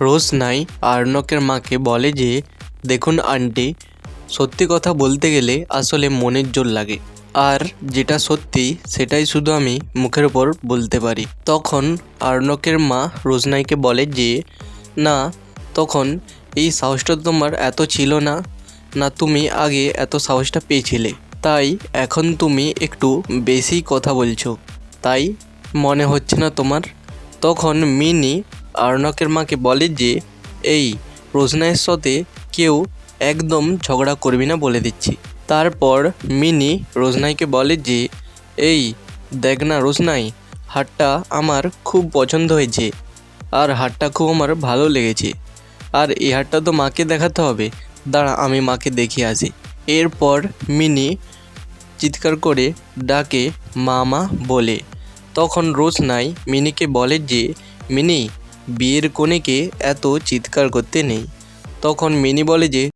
রোজ নাই আর্ণকের মাকে বলে যে, দেখুন আন্টি, সত্যি কথা বলতে গেলে আসলে মনের জোর লাগে। আর যেটা সত্যি, সেটাই শুধু আমি মুখের ওপর বলতে পারি। তখন আর্ণকের মা রোজনাইকে বলে যে, না, তখন এই সাহসটা তোমার এত ছিল না না তুমি আগে এত সাহসটা পেয়েছিলে। তাই এখন তুমি একটু বেশি কথা বলছো। তাই মনে হচ্ছে না তোমার? তখন মিনি আর্ণকের মাকে বলে যে, এই রোজনাইয়ের সাথে কেউ একদম ঝগড়া করবি না, বলে দিচ্ছি। তারপর মিনি রোজনাইকে বলে যে, এই, দেখ না রোজনাই, হাটটা আমার খুব পছন্দ হয়েছে আর হাটটা খুব আমার ভালো লেগেছে। আর এই হাটটা তো মাকে দেখাতে হবে। দাঁড়া, আমি মাকে দেখিয়ে আসি। এরপর মিনি চিৎকার করে ডাকে মামা বলে। তখন রোজনাই মিনিকে বলে যে, মিনি বিয়ের কনেকে এত চিৎকার করতে নেই। তখন মিনি বলে যে